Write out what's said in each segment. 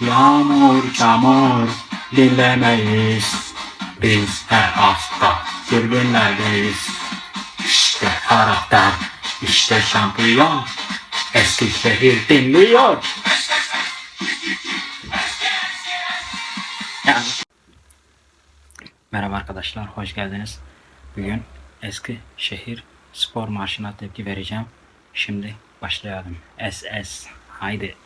Yağmur çamur dinlemeyiz. Biz her hafta tribünlerdeyiz. İşte karakter, işte şampiyon. Eskişehir dinliyor. Merhaba arkadaşlar, hoş geldiniz. Bugün Eskişehir spor marşına tepki vereceğim. Şimdi başlayalım. SS, haydi.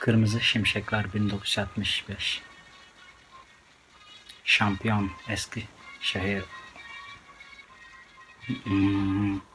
Kırmızı Şimşekler 1965 Şampiyon Eskişehir Hmm.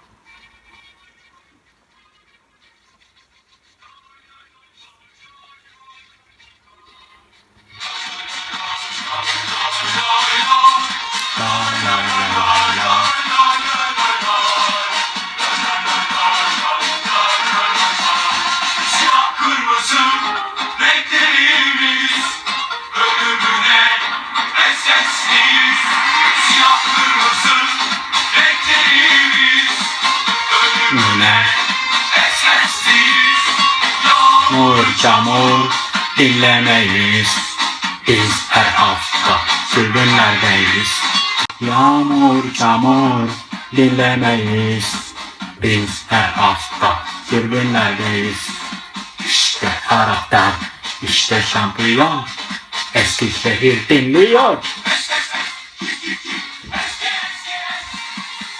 Yağmur çamur dinlemeyiz. Biz her hafta tribünlerdeyiz Yağmur çamur dinlemeyiz. Biz her hafta tribünlerdeyiz İşte karakter, işte şampiyon. Eskişehir dinliyor.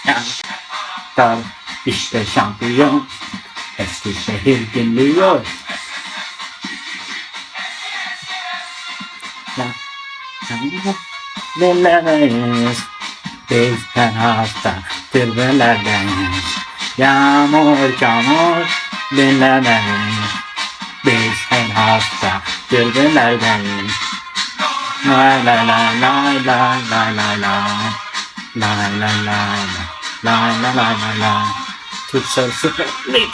Karakter, işte şampiyon. Eskişehir dinliyor la, Dinlemeyiz Biz her hafta tribünlerdeyiz Yağmur çamur dinlemeyiz Biz her hafta tribünlerdeyiz Lay lay lay lay lay lay lay lay Lay lay lay lay lay lay lay lay Türksel Süper Lig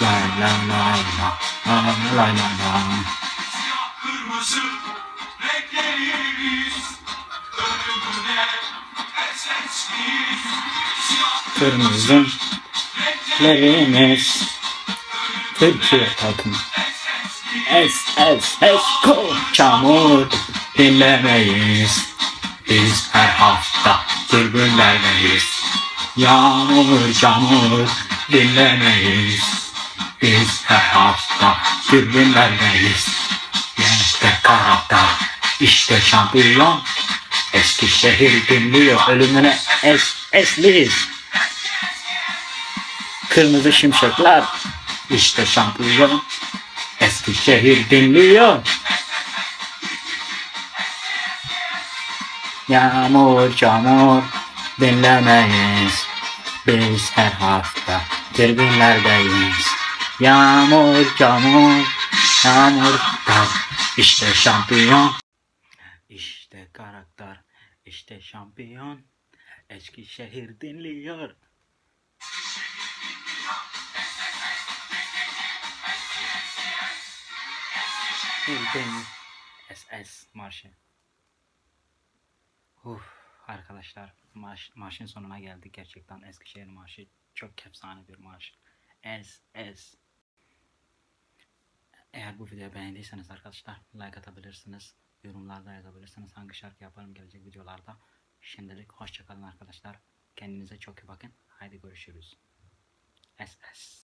Lay lay lay lay lay lay lay lay kırmızı renklerimiz Ölümüne Siyah Kırmızı renklerimiz. Lerimiz Türkiye takımı Es es es ko çamur dinlemeyiz. Biz her hafta tribünlerdeyiz Yağmur çamur dinlemeyiz. Biz her hafta tribünlerdeyiz İşte karakter işte şampiyon. Eskişehir dinliyor. Ölümüne es esliyiz. Kırmızı şimşekler. İşte şampiyon. Eskişehir dinliyor. Yağmur çamur dinlemeyiz. Biz her hafta tribünlerdeyiz. Yağmur çamur Yağmur kar İşte şampiyon İşte karakter İşte şampiyon Eskişehir dinliyor Bildiğin SS marşı. Uf, arkadaşlar marş, marşın sonuna geldik gerçekten Eskişehir marşı çok efsane bir marş. SS. Eğer bu videoyu beğendiyseniz arkadaşlar like atabilirsiniz. Yorumlarda yazabilirsiniz hangi şarkı yaparım gelecek videolarda. Şimdilik hoşçakalın arkadaşlar. Kendinize çok iyi bakın. Haydi görüşürüz. SS.